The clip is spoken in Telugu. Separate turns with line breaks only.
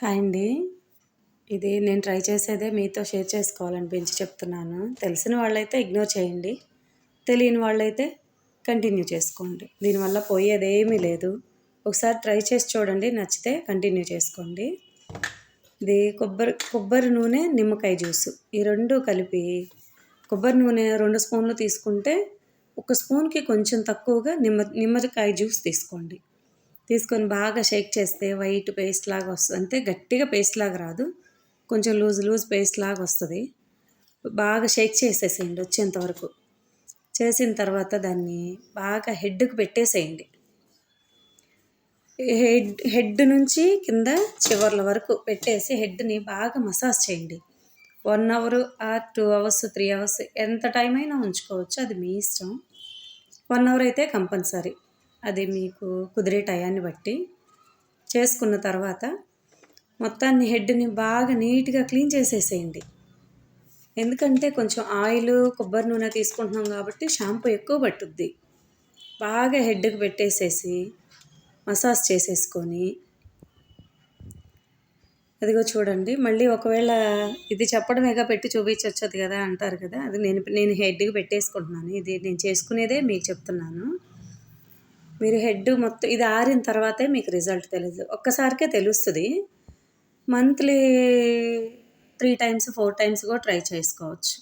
హాయ్ అండి. ఇది నేను ట్రై చేసేదే మీతో షేర్ చేసుకోవాలనిపించి చెప్తున్నాను. తెలిసిన వాళ్ళైతే ఇగ్నోర్ చేయండి. తెలియని వాళ్ళైతే కంటిన్యూ చేసుకోండి. దీనివల్ల పోయేదేమీ లేదు. ఒకసారి ట్రై చేసి చూడండి. నచ్చితే కంటిన్యూ చేసుకోండి. ఇది కొబ్బరి కొబ్బరి నూనె నిమ్మకాయ జ్యూసు. ఈ రెండు కలిపి కొబ్బరి నూనె రెండు స్పూన్లు తీసుకుంటే ఒక స్పూన్కి కొంచెం తక్కువగా నిమ్మ నిమ్మకాయ జ్యూస్ తీసుకోండి. తీసుకొని బాగా షేక్ చేస్తే వైట్ పేస్ట్ లాగా వస్తుంది అంతే గట్టిగా పేస్ట్ లాగా రాదు. కొంచెం లూజ్ లూజ్ పేస్ట్ లాగా వస్తుంది. బాగా షేక్ చేసేసేయండి వచ్చేంత వరకు. చేసిన తర్వాత దాన్ని బాగా హెడ్కి పెట్టేసేయండి. హెడ్ హెడ్ నుంచి కింద చివర్ల వరకు పెట్టేసి హెడ్ని బాగా మసాజ్ చేయండి. One hour or two hours three hours ఎంత టైం అయినా ఉంచుకోవచ్చు. అది మీ ఇష్టం. వన్ అవర్ అయితే కంపల్సరీ. అది మీకు కుదిరే టయాన్ని బట్టి చేసుకున్న తర్వాత మొత్తాన్ని హెడ్ని బాగా నీట్గా క్లీన్ చేసేసేయండి. ఎందుకంటే కొంచెం ఆయిల్ కొబ్బరి నూనె తీసుకుంటున్నాం కాబట్టి షాంపూ ఎక్కువ పట్టుద్ది. బాగా హెడ్కి పెట్టేసేసి మసాజ్ చేసేసుకొని అదిగో చూడండి మళ్ళీ ఒకవేళ ఇది చెప్పడమేగా పెట్టి చూపించవచ్చు కదా అంటారు కదా అది నేను నేను హెడ్కి పెట్టేసుకుంటున్నాను. ఇది నేను చేసుకునేదే మీకు చెప్తున్నాను. మీరు హెడ్ మొత్తం ఇది ఆరిన తర్వాతే మీకు రిజల్ట్ తెలియదు ఒక్కసారికే తెలుస్తుంది. Monthly three times four times కూడా ట్రై చేసుకోవచ్చు.